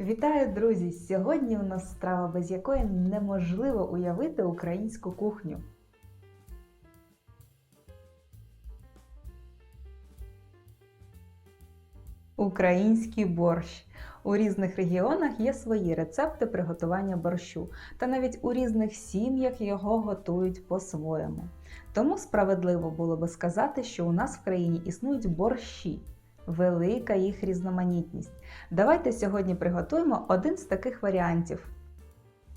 Вітаю, друзі! Сьогодні у нас страва, без якої неможливо уявити українську кухню. Український борщ. У різних регіонах є свої рецепти приготування борщу, та навіть у різних сім'ях його готують по-своєму. Тому справедливо було би сказати, що у нас в країні існують борщі, велика їх різноманітність. Давайте сьогодні приготуємо один з таких варіантів.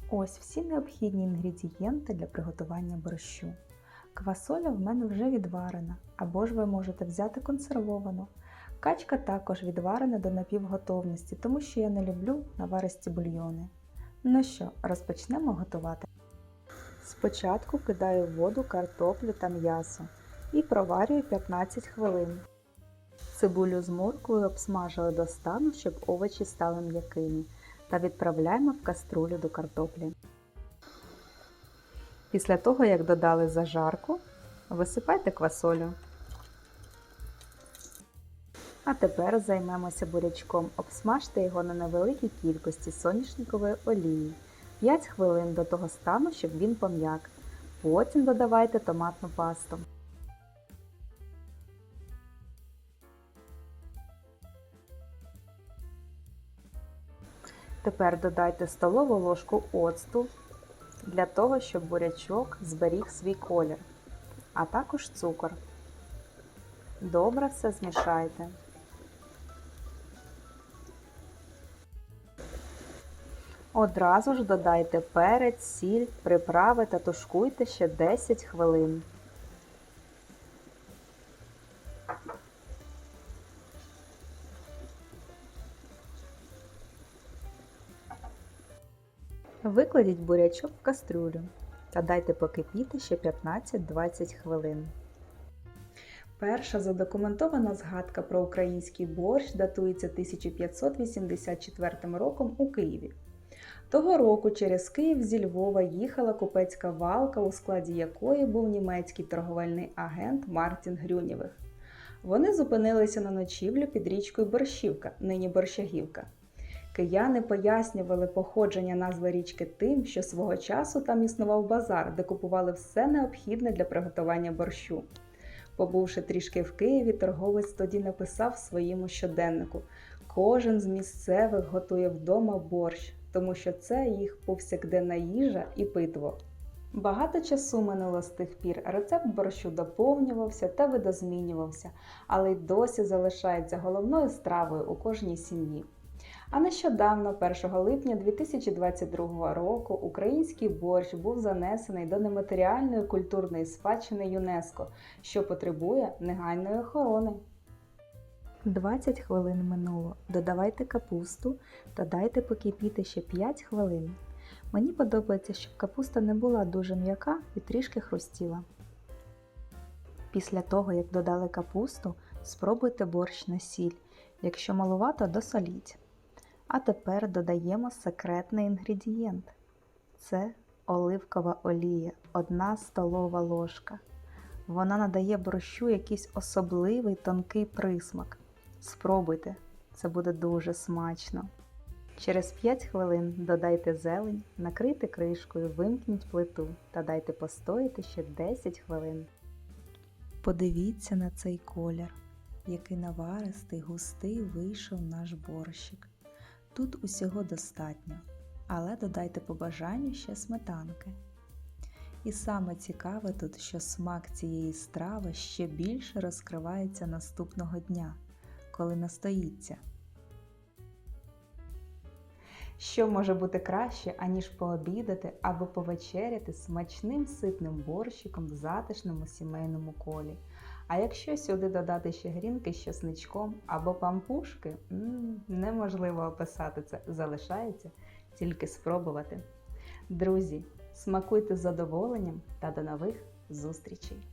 Ось всі необхідні інгредієнти для приготування борщу. Квасоля в мене вже відварена, або ж ви можете взяти консервовану. Качка також відварена до напівготовності, тому що я не люблю наваристі бульйони. Ну що, розпочнемо готувати. Спочатку кидаю в воду картоплю та м'ясо і проварюю 15 хвилин. Цибулю з морквою обсмажили до стану, щоб овочі стали м'якими, та відправляємо в каструлю до картоплі. Після того, як додали зажарку, висипайте квасолю. А тепер займемося бурячком. Обсмажте його на невеликій кількості соняшникової олії 5 хвилин до того стану, щоб він пом'як. Потім додавайте томатну пасту. Тепер додайте столову ложку оцту для того, щоб бурячок зберіг свій колір, а також цукор. Добре все змішайте. Одразу ж додайте перець, сіль, приправи та тушкуйте ще 10 хвилин. Викладіть бурячок в кастрюлю та дайте покипіти ще 15-20 хвилин. Перша задокументована згадка про український борщ датується 1584 роком у Києві. Того року через Київ зі Львова їхала купецька валка, у складі якої був німецький торговельний агент Мартін Грюнєвих. Вони зупинилися на ночівлю під річкою Борщівка, нині Борщагівка. Кияни пояснювали походження назви річки тим, що свого часу там існував базар, де купували все необхідне для приготування борщу. Побувши трішки в Києві, торговець тоді написав своєму щоденнику: кожен з місцевих готує вдома борщ, тому що це їх повсякденна їжа і питво. Багато часу минуло з тих пір. Рецепт борщу доповнювався та видозмінювався, але й досі залишається головною стравою у кожній сім'ї. А нещодавно, 1 липня 2022 року, український борщ був занесений до нематеріальної культурної спадщини ЮНЕСКО, що потребує негайної охорони. 20 хвилин минуло. Додавайте капусту та дайте покипіти ще 5 хвилин. Мені подобається, щоб капуста не була дуже м'яка і трішки хрустіла. Після того, як додали капусту, спробуйте борщ на сіль. Якщо малувато, досоліть. А тепер додаємо секретний інгредієнт. Це оливкова олія, 1 столова ложка. Вона надає борщу якийсь особливий тонкий присмак. Спробуйте, це буде дуже смачно. Через 5 хвилин додайте зелень, накрийте кришкою, вимкніть плиту та дайте постояти ще 10 хвилин. Подивіться на цей колір, який наваристий, густий вийшов наш борщик. Тут усього достатньо, але додайте по бажанню ще сметанки. І саме цікаве тут, що смак цієї страви ще більше розкривається наступного дня, коли настоїться. Що може бути краще, аніж пообідати або повечеряти смачним ситним борщиком в затишному сімейному колі. А якщо сюди додати ще грінки з чесничком або пампушки, неможливо описати це, залишається тільки спробувати. Друзі, смакуйте з задоволенням та до нових зустрічей!